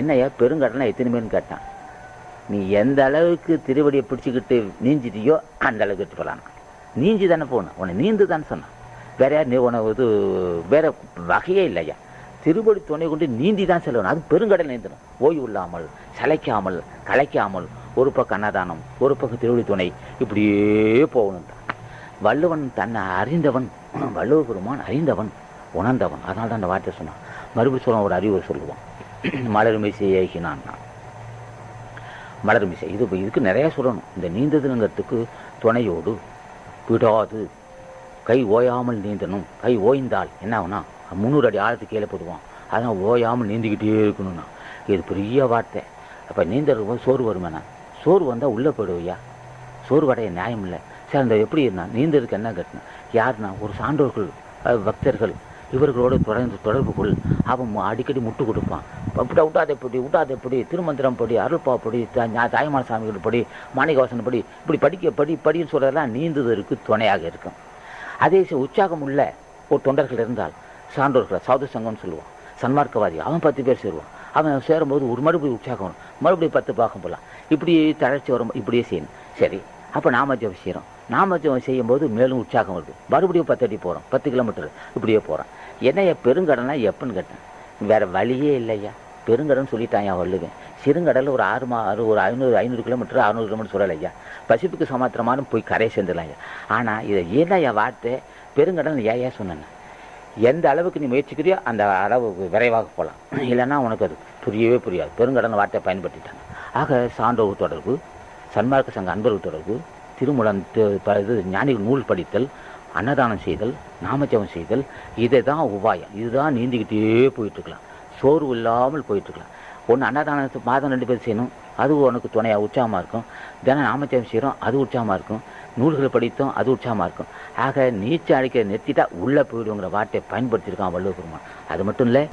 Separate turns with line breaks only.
என்னையா பெருங்கடலை எத்தனை பேர்னு கேட்டான். நீ எந்த அளவுக்கு திருவடியை பிடிச்சிக்கிட்டு நீஞ்சிட்டியோ அந்த அளவுக்கு எடுத்து போகலாம் நீஞ்சி தானே போகணும். உன்னை நீந்து தானே சொன்னான். வேற யார் நீ உனக்கு இது வேற வகையே இல்லையா. திருவடி துணை கொண்டு நீந்தி தான் செல்லணும். அது பெருங்கடல் நீந்தணும். ஓய்வு இல்லாமல் சளைக்காமல் களைக்காமல் ஒரு பக்கம் அன்னதானம் ஒரு பக்கம் திருவடி துணை இப்படியே போகணும். வள்ளுவன் தன்னை அறிந்தவன். வள்ளுவ பெருமான் அறிந்தவன் உணர்ந்தவன். அதனால தான் அந்த வார்த்தை சொன்னான். மறுபடியும் சொல்லுவான் ஒரு அறிவுரை சொல்லுவான். மலர்மிசை ஏகினான் மலர்மிசை இது இதுக்கு நிறைய சொல்லணும். இந்த நீந்ததுங்கிறதுக்கு துணையோடு விடாது. கை ஓயாமல் நீந்தணும். கை ஓய்ந்தால் என்ன ஆகுனா முந்நூறு அடி ஆழத்துக்கு கீழே போடுவான். அதான் ஓயாமல் நீந்திக்கிட்டே இருக்கணும்னா இது பெரிய வார்த்தை. அப்போ நீந்தறது போது சோறு வருமேண்ணா சோறு வந்தால் உள்ளே போயிடுவையா? சோறு கடைய நியாயம் இல்லை. சரி அந்த எப்படி இருந்தா நீந்ததுக்கு என்ன கட்டணும்? யாருன்னா ஒரு சான்றோர்கள் பக்தர்கள் இவர்களோடு தொடர்ந்து தொடர்பு கொள் அவன் அடிக்கடி முட்டு கொடுப்பான். அப்படி விட்டாத எப்படி விட்டாத எப்படி திருமந்திரம் படி அருள்பா படி தாய்மான சாமிகள் படி மாணிகவாசன் படி இப்படி படிக்க படி படின்னு சொல்கிறதெல்லாம் நீந்துவதற்கு துணையாக இருக்கும். அதே உற்சாகம் உள்ள ஒரு தொண்டர்கள் இருந்தால் சான்றோர்கள் சாது சங்கம்னு சொல்லுவான். சன்மார்க்கவாதி அவன் பத்து பேர் சேருவான். அவன் சேரும்போது ஒரு மறுபடியும் உற்சாகம் வரும். மறுபடியும் பத்து பார்க்க போகலாம் இப்படி தளர்ச்சி வரும் இப்படியே செய்யணும் சரி. அப்போ நாம ஜபம் செய்கிறோம் நாம ஜெபம் செய்யும்போது மேலும் உற்சாகம் வருது. மறுபடியும் பத்து அடி போகிறோம் பத்து கிலோமீட்டர் இப்படியே போகிறோம் என்னைய பெருங்கடனா எப்பன்னு கேட்டேன். வேற வழியே இல்லையா பெருங்கடன் சொல்லிட்டான் என் வள்ளுவேன். சிறுங்கடல் ஒரு ஆறு மா ஆறு ஒரு ஐநூறு ஐநூறு கிலோமீட்டர் அறுநூறு கிலோமீட்டர் சொல்லலையா பசிபிக்கு சமாத்திரமானும் போய் கரையை சேர்ந்துடலாம் ஐயா ஆனால் இதை ஏன்னா என் வார்த்தை? பெருங்கடல் ஏன் ஏன் சொன்னேன் எந்த அளவுக்கு நீ முயற்சிக்கிறியோ அந்த அளவு விரைவாக போகலாம் இல்லைன்னா உனக்கு அது புரியவே புரியாது. பெருங்கடன் வார்த்தையை பயன்படுத்திட்டாங்க. ஆக சான்றோர் தொடர்பு. சன்மார்க்க சங்க அன்பர்கள் தொடர்பு திருமுடன் இது ஞானிகள் நூல் படித்தல் அன்னதானம் செய்தல் நாமஜபம் செய்தல் இதை தான் உபாயம். இதுதான் நீந்திக்கிட்டே போயிட்டுருக்கலாம். சோர்வு இல்லாமல் போயிட்டுருக்கலாம். ஒன்று அன்னதானத்து மாதம் ரெண்டு பேர் செய்யணும். அது உனக்கு துணையாக உற்சாகமாக இருக்கும். தினம் நாமஜபம் செய்கிறோம் அது உற்சாகமாக இருக்கும். நூல்களை படித்தோம் அது உற்சாகமாக இருக்கும். ஆக நீச்சல் அடிக்கிற நிறுத்திட்டா உள்ளே போயிடுங்கிற வார்த்தையை பயன்படுத்தியிருக்கான் வள்ளுவர் பெருமான். அது மட்டும் இல்லை